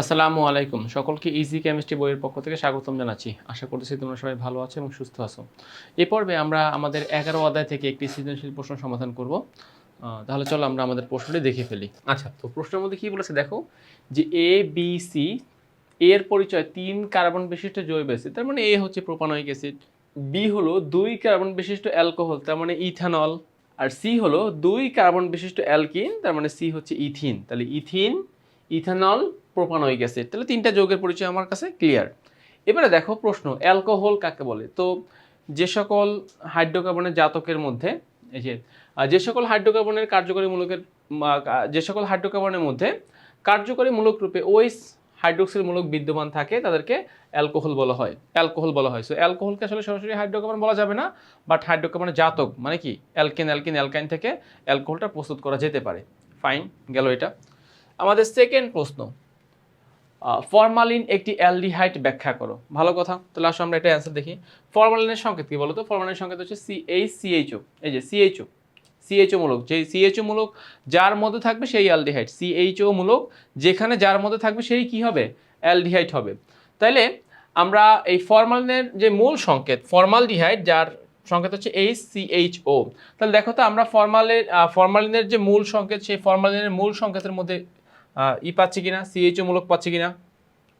আসসালামু আলাইকুম। সকলকে ইজি কেমিস্ট্রি বইয়ের পক্ষ থেকে স্বাগতম জানাচ্ছি। আশা করতেছি তোমরা সবাই ভালো আছো এবং সুস্থ আছো। এ পর্বে আমরা আমাদের এগারো অধ্যায় থেকে একটি সৃজনশীল প্রশ্ন সমাধান করব। তাহলে চলো আমরা আমাদের প্রশ্নটি দেখে ফেলি। আচ্ছা তো প্রশ্নের মধ্যে কী বলেছে দেখো? যে এ বি সি এর পরিচয় তিন কার্বন বিশিষ্ট জৈব অ্যাসিড, তার মানে এ হচ্ছে প্রোপানয়িক অ্যাসিড। বি হলো দুই কার্বন বিশিষ্ট অ্যালকোহল, তার মানে ইথানল। আর সি হলো দুই কার্বন বিশিষ্ট অ্যালকিন, তার মানে সি হচ্ছে ইথিন। তাহলে ইথিন, ইথানল প্রোপানয়িক অ্যাসিড তাহলে তিনটা যৌগের পরিচয় আমার কাছে ক্লিয়ার এবারে দেখো প্রশ্ন অ্যালকোহল কাকে বলে? তো যে সকল হাইড্রোকার্বনের জাতকের মধ্যে, এই যে যে সকল হাইড্রোকার্বনের কার্যকরী মূলকের যে সকল হাইড্রোকার্বনের মধ্যে কার্যকরী মূলক রূপে ওইস হাইড্রোক্সিল মূলক বিদ্যমান থাকে, তাদেরকে অ্যালকোহল বলা হয়। অ্যালকোহল বলা হয়। সো অ্যালকোহলকে আসলে সরাসরি হাইড্রোকার্বন বলা যাবে না বাট হাইড্রোকার্বনের জাতক মানে কি? অ্যালকেন অ্যালকিন অ্যালকাইন থেকে অ্যালকোহলটা প্রস্তুত করা যেতে পারে। ফাইন গেল এটা। আমাদের সেকেন্ড প্রশ্ন ফরমালিন একটি অ্যালডিহাইড ব্যাখ্যা করো। ভালো কথা? তাহলে আসো আমরা এটা অ্যান্সার দেখি। ফরমালিনের সংকেত কি বলো তো ফরমালিনের সংকেত হচ্ছে সি এইচ সিএইচও এই যে সিএইচও সিএইচও মূলক। যে সিএইচও মূলক যার মধ্যে থাকবে সেই অ্যালডিহাইড। সিএইচও মূলক যেখানে যার মধ্যে থাকবে সেই কি হবে? অ্যালডিহাইড হবে। তাইলে আমরা এই ফরমালিনের যে মূল সংকেত ফরমালডিহাইড যার সংকেত হচ্ছে এইচ সিএইচও তাহলে দেখো তো আমরা ফরমালের ফরমালিনের যে মূল সংকেত, সেই ফরমালিনের মূল সংকেতের মধ্যে ই পাচ্ছি কিনা? সিএইচও মূলক পাচ্ছি কিনা?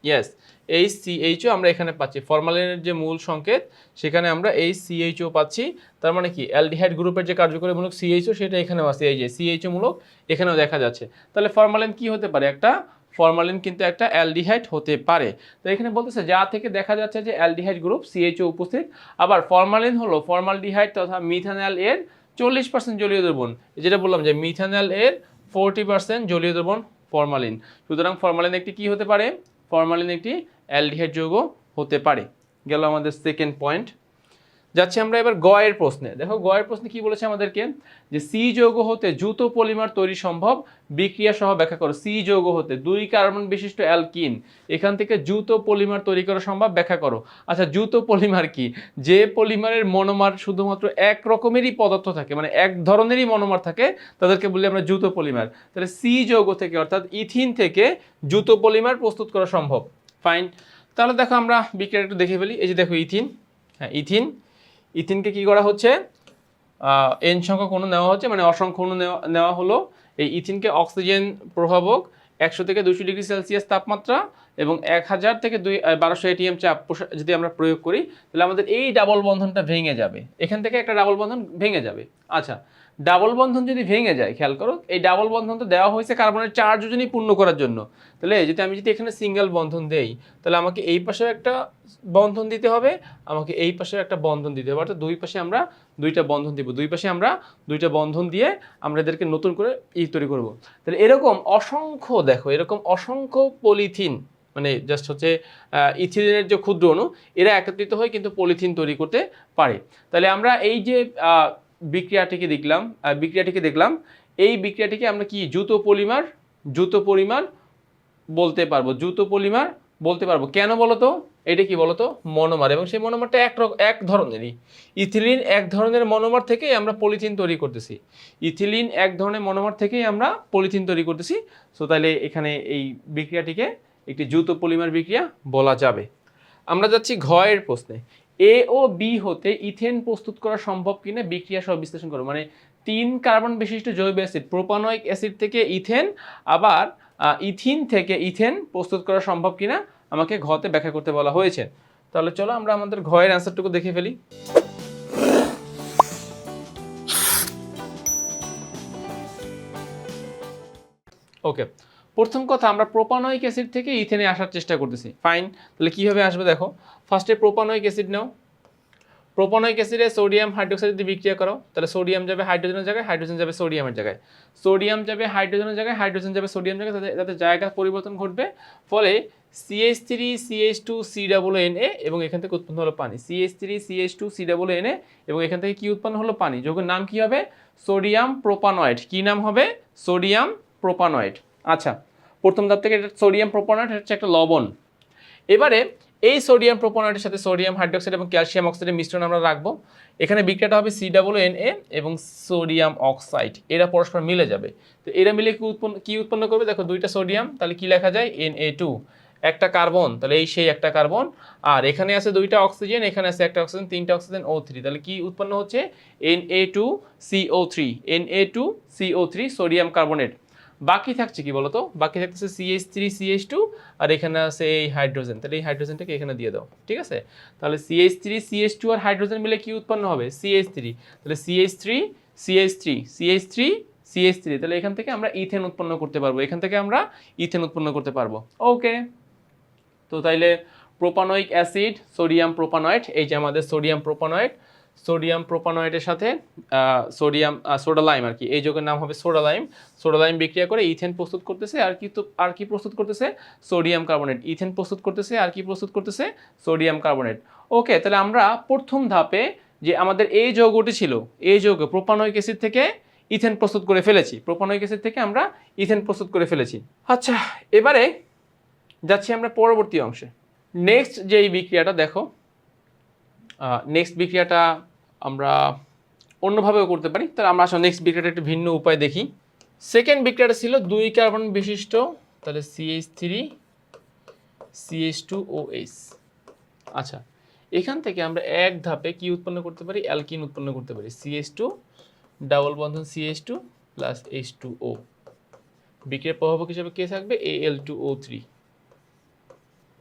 ইয়েস এইচ সিএইচও আমরা এখানে পাচ্ছি। ফর্মালিনের যে মূল সংকেত, সেখানে আমরা এইচ সিএইচও পাচ্ছি। তার মানে কি? অ্যালডিহাইড গ্রুপের যে কার্যকরী মূলক সিএইচও সেটা এখানেও আছে। এই যে সিএইচও মূলক, এখানেও দেখা যাচ্ছে। তাহলে ফর্মালিন কি হতে পারে? একটা ফর্মালিন কিন্তু একটা অ্যালডিহাইড হতে পারে। তো এখানে বলতেছে, যা থেকে দেখা যাচ্ছে যে অ্যালডিহাইড গ্রুপ সিএইচও উপস্থিত, আবার ফরমালিন হলো ফর্মালডিহাইড তথা মিথানল এর চল্লিশ পার্সেন্ট জলীয় দ্রবণ। যেটা বললাম যে মিথানল এর ফোরটি পার্সেন্ট জলীয় দ্রবণ ফরমালিন। সুতরাং ফরমালিন একটি কি হতে পারে? ফরমালিন একটি অ্যালডিহাইড যৌগ হতে পারে। গেল আমাদের সেকেন্ড পয়েন্ট যাচ্ছি আমরা এবার গয়ের প্রশ্নে। দেখো গয়ের প্রশ্নে কি বলেছে আমাদেরকে? যে সি যৌগ হতে জুত পলিমার তৈরি সম্ভব? বিক্রিয়া সহ ব্যাখ্যা করো। সি যৌগ হতে দুই কার্বন বিশিষ্ট অ্যালকিন। এখান থেকে জুত পলিমার তৈরি করা সম্ভব? ব্যাখ্যা করো। আচ্ছা জুত পলিমার কি? যে পলিমারের মনোমার শুধুমাত্র এক রকমেরই পদার্থ থাকে মানে এক ধরনেরই মনোমার থাকে, তাদেরকে বলি আমরা জুত পলিমার। তাহলে সি যৌগ থেকে, অর্থাৎ ইথিন থেকে জুত পলিমার প্রস্তুত করা সম্ভব। ফাইন তাহলে দেখো আমরা বিক্রিয়া একটু দেখে ফেলি। এই যে দেখো ইথিন। হ্যাঁ ইথিন। ইথিনকে কি করা হচ্ছে? এন সংখ্যক অণু নেওয়া হচ্ছে মানে অসংখ্য অণু নেওয়া নেওয়া হলো। এই ইথিনকে অক্সিজেন প্রভাবক একশো থেকে দুশো ডিগ্রি সেলসিয়াস তাপমাত্রা এবং এক হাজার থেকে দুই বারোশো এটিএম চাপ যদি আমরা প্রয়োগ করি, তাহলে আমাদের এই ডাবল বন্ধনটা ভেঙে যাবে। এখান থেকে একটা ডাবল বন্ধন ভেঙে যাবে। আচ্ছা ডাবল বন্ধন যদি ভেঙে যায়, খেয়াল করো, এই ডাবল বন্ধন তো দেওয়া হয়েছে কার্বনের চার যোজনই পূর্ণ করার জন্য। তাহলে যদি আমি যদি এখানে সিঙ্গেল বন্ধন দেই, তাহলে আমাকে এই পাশেও একটা বন্ধন দিতে হবে, আমাকে এই পাশেও একটা বন্ধন দিতে হবে। অর্থাৎ দুই পাশে আমরা দুইটা বন্ধন দিব। দুই পাশে আমরা দুইটা বন্ধন দিয়ে আমরা এদেরকে নতুন করে ই তৈরি করব। তাহলে এরকম অসংখ্য, দেখো, এরকম অসংখ্য পলিথিন মানে জাস্ট হচ্ছে ইথিলিনের যে ক্ষুদ্র অণু, এরা একত্রিত হয়ে কিন্তু পলিথিন তৈরি করতে পারে। তাহলে আমরা এই যে বিক্রিয়াটিকে দেখলাম বিক্রিয়াটিকে দেখলাম, এই বিক্রিয়াটিকে আমরা কি, জুত পলিমার? জুত পলিমার বলতে পারব, জুত পলিমার বলতে পারব। কেন বলতো? এটা কি বলতো? মনোমার, এবং সেই মনোমারটা এক এক ধরনেরই। ইথিলিন এক ধরনের মনোমার থেকেই আমরা পলিথিন তৈরি করতেছি। ইথিলিন এক ধরনের মনোমার থেকেই আমরা পলিথিন তৈরি করতেছি। সো তাহলে এখানে এই বিক্রিয়াটিকে একটি জুত পলিমার বিক্রিয়া বলা যাবে। আমরা যাচ্ছি ঘয়ের প্রশ্নে। এ ও বি হতে ইথেন প্রস্তুত করা সম্ভব কিনা বিক্রিয়া সহ বিশ্লেষণ করো। মানে তিন কার্বন বিশিষ্ট জৈব অ্যাসিড, প্রোপানয়িক অ্যাসিড থেকে ইথেন, আবার ইথিন থেকে ইথেন প্রস্তুত করা সম্ভব কিনা আমাকে ঘতে ব্যাখ্যা করতে বলা হয়েছে। তাহলে চলো আমরা আমাদের ঘয়ের অ্যান্সারটুকু দেখে ফেলি। ওকে প্রথম কথা, আমরা প্রোপানয়িক অ্যাসিড থেকে ইথেনে আসার চেষ্টা করতেছি। ফাইন তাহলে কীভাবে আসবে দেখো? ফার্স্টে প্রোপানয়িক অ্যাসিড নাও। প্রোপানয়িক অ্যাসিডে সোডিয়াম হাইড্রোক্সাইড দিয়ে বিক্রিয়া করো তাহলে সোডিয়াম যাবে হাইড্রোজেনের জায়গায়, হাইড্রোজেন যাবে সোডিয়ামের জায়গায়। সোডিয়াম যাবে হাইড্রোজেনের জায়গায়, হাইড্রোজেন যাবে সোডিয়াম জায়গায় তাদের তাদের জায়গা পরিবর্তন ঘটবে। ফলে CH three CH two C double N A এবং এখান থেকে উৎপন্ন হলো পানি। CH three CH two C double N A এবং এখান থেকে কি উৎপন্ন হলো? পানি। যোগের নাম কি হবে? Sodium propanoate. কি নাম হবে? Sodium propanoate. আচ্ছা প্রথম ধাপ থেকে এটা সোডিয়াম প্রোপানয়েড হচ্ছে একটা লবণ। এবারে এই সোডিয়াম প্রোপোনাইটের সাথে সোডিয়াম হাইড্রোক্সাইড এবং ক্যালসিয়াম অক্সাইডের মিশ্রণ আমরা রাখব। এখানে বিক্রিয়াটা হবে সি ডাবল এন এ এবং সোডিয়াম অক্সাইড। এরা পরস্পর মিলে যাবে। তো এরা মিলে কি উৎপন্ন, কী উৎপন্ন করবে? দেখো, দুইটা সোডিয়াম, তাহলে কি লেখা যায়? এন এ টু একটা কার্বন, তাহলে এই সেই একটা কার্বন। আর এখানে আছে দুইটা অক্সিজেন, এখানে আছে একটা অক্সিজেন, তিনটা অক্সিজেন ও থ্রি তাহলে কি উৎপন্ন হচ্ছে? N A two CO three N A two CO three sodium carbonate. বাকি থাকছে কি বলতো? বাকি থাকতেছে সিএইচ থ্রি সিএইচ টু আর এখানে আছে এই হাইড্রোজেন তাহলে এই হাইড্রোজেনটাকে এখানে দিয়ে দাও, ঠিক আছে? তাহলে সিএইচ থ্রি সিএইচ টু আর হাইড্রোজেন মিলে কি উৎপন্ন হবে? সিএইচ থ্রি তাহলে CH three CH three CH three CH three তাহলে এখান থেকে আমরা ইথেন উৎপন্ন করতে পারব। এখান থেকে আমরা ইথেন উৎপন্ন করতে পারব। ওকে। তো তাইলে প্রোপানয়িক অ্যাসিড সোডিয়াম প্রোপানয়েড এই যে আমাদের সোডিয়াম প্রোপানয়েড সোডিয়াম প্রোপানয়েডের সাথে সোডিয়াম সোডালাইম আর কি। এই যোগের নাম হবে সোডালাইম। সোডালাইম বিক্রিয়া করে ইথেন প্রস্তুত করতেছে আর কি আর কি প্রস্তুত করতেছে? Sodium carbonate. ইথেন প্রস্তুত করতেছে আর কি প্রস্তুত করতেছে? Sodium carbonate. ওকে তাহলে আমরা প্রথম ধাপে যে আমাদের এই যৌগটি ছিল, এই যৌগ প্রোপানয়িক অ্যাসিড থেকে ইথেন প্রস্তুত করে ফেলেছি। প্রোপানয়িক অ্যাসিড থেকে আমরা ইথেন প্রস্তুত করে ফেলেছি। আচ্ছা এবারে যাচ্ছি আমরা পরবর্তী অংশে। নেক্সট যে এই বিক্রিয়াটা দেখো নেক্সট বিক্রিয়াটা আমরা অন্যভাবেও করতে পারি। তাহলে আমরা আসলে নেক্সট বিক্রিয়াটা একটু ভিন্ন উপায় দেখি। সেকেন্ড বিক্রিয়াটা ছিল দুই কার্বন বিশিষ্ট, তাহলে CH three CH two O H আচ্ছা এখান থেকে আমরা এক ধাপে কি উৎপন্ন করতে পারি? অ্যালকিন উৎপন্ন করতে পারি। সিএইচ টু ডাবল বন্ধন CH two plus H two O বিক্রিয়ার প্রভাবক হিসেবে কে থাকবে? এ এল টু ও থ্রি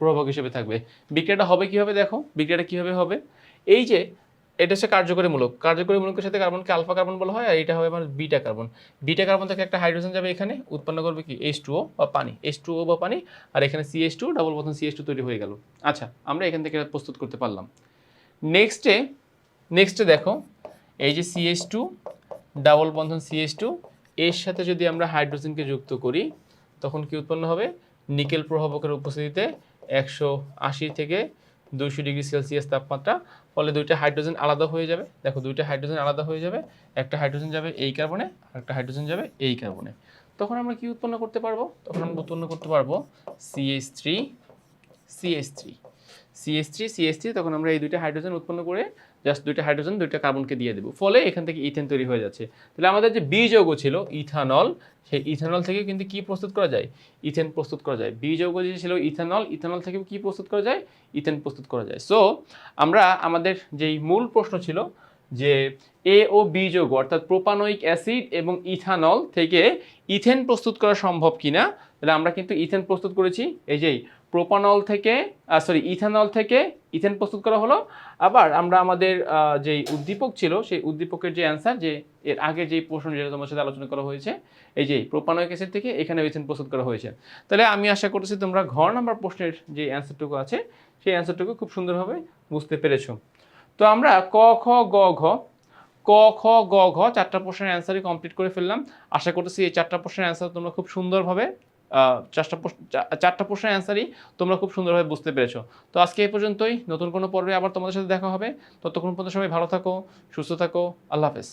প্রভাবক হিসেবে থাকবে। বিক্রিয়াটা হবে কীভাবে? দেখো, বিক্রিয়াটা কীভাবে হবে? এই যে, এটা হচ্ছে কার্যকরী মূলক। কার্যকরী মূলকের সাথে কার্বনকে আলফা কার্বন বলা হয়, আর এটা হবে আমার বিটা কার্বন বিটা কার্বন থেকে একটা হাইড্রোজেন যাবে এখানে, উৎপন্ন করবে কি? এইচ টু বা পানি। এইচ টু বা পানি, আর এখানে সিএইচ টু ডাবল বন্ধন সিএইচ টু তৈরি হয়ে গেল। আচ্ছা আমরা এখান থেকে প্রস্তুত করতে পারলাম। নেক্সটে নেক্সটে দেখো, এই যে সিএইচ টু ডাবল বন্ধন সিএইচ টু এর সাথে যদি আমরা হাইড্রোজেনকে যুক্ত করি, তখন কি উৎপন্ন হবে? নিকেল প্রভাবকের উপস্থিতিতে একশো আশি থেকে দুইশো ডিগ্রি সেলসিয়াস তাপমাত্রা ফলে দুইটা হাইড্রোজেন আলাদা হয়ে যাবে। দেখো দুইটা হাইড্রোজেন আলাদা হয়ে যাবে, একটা হাইড্রোজেন যাবে এই কার্বনে আর একটা হাইড্রোজেন যাবে এই কার্বনে। তখন আমরা কি উৎপন্ন করতে পারব? তখন আমরা উৎপন্ন করতে পারব CH three CH three CS three CS three তখন আমরা এই দুইটা হাইড্রোজেন উৎপন্ন করে জাস্ট দুইটা হাইড্রোজেন দুইটা কার্বনকে দিয়ে দেবো। ফলে এখান থেকে ইথেন তৈরি হয়ে যাচ্ছে। তাহলে আমাদের যে বি যৌগ ছিল ইথানল সেই ইথানল থেকে কিন্তু কি প্রস্তুত করা যায়? ইথেন প্রস্তুত করা যায়। বি যৌগ যে ছিল ইথানল ইথানল থেকে কি প্রস্তুত করা যায়? ইথেন প্রস্তুত করা যায়। সো আমরা আমাদের যেই মূল প্রশ্ন ছিল যে এ ও বি যৌগ, অর্থাৎ প্রোপানোয়িক অ্যাসিড এবং ইথানল থেকে ইথেন প্রস্তুত করা সম্ভব কিনা, তাহলে আমরা কিন্তু ইথেন প্রস্তুত করেছি। এই যেই প্রোপানল থেকে সরি ইথানল থেকে ইথেন প্রস্তুত করা হলো। আবার আমরা আমাদের যেই উদ্দীপক ছিল, সেই উদ্দীপকের যে অ্যান্সার যে এর আগে যেই প্রশ্ন যেটা তোমার সাথে আলোচনা করা হয়েছে, এই যে প্রোপানয়িক অ্যাসিড থেকে এখানে ইথেন প্রস্তুত করা হয়েছে। তাহলে আমি আশা করছি তোমরা ঘর নাম্বার প্রশ্নের যে অ্যান্সারটুকু আছে, সেই অ্যান্সারটুকু খুব সুন্দরভাবে বুঝতে পেরেছ। তো আমরা ক, খ, গ, ঘ, ক, খ, গ, ঘ, চারটা প্রশ্নের অ্যান্সারই কমপ্লিট করে ফেললাম। আশা করতেছি এই চারটা প্রশ্নের অ্যান্সার তোমরা খুব সুন্দরভাবে চারটা চারটা প্রশ্নের অ্যান্সারই তোমরা খুব সুন্দরভাবে বুঝতে পেরেছ। তো আজকে এই পর্যন্তই। নতুন কোনো পর্বে আবার তোমাদের সাথে দেখা হবে। ততক্ষণ পর্যন্ত সবাই ভালো থাকো, সুস্থ থাকো। আল্লাহ হাফেজ।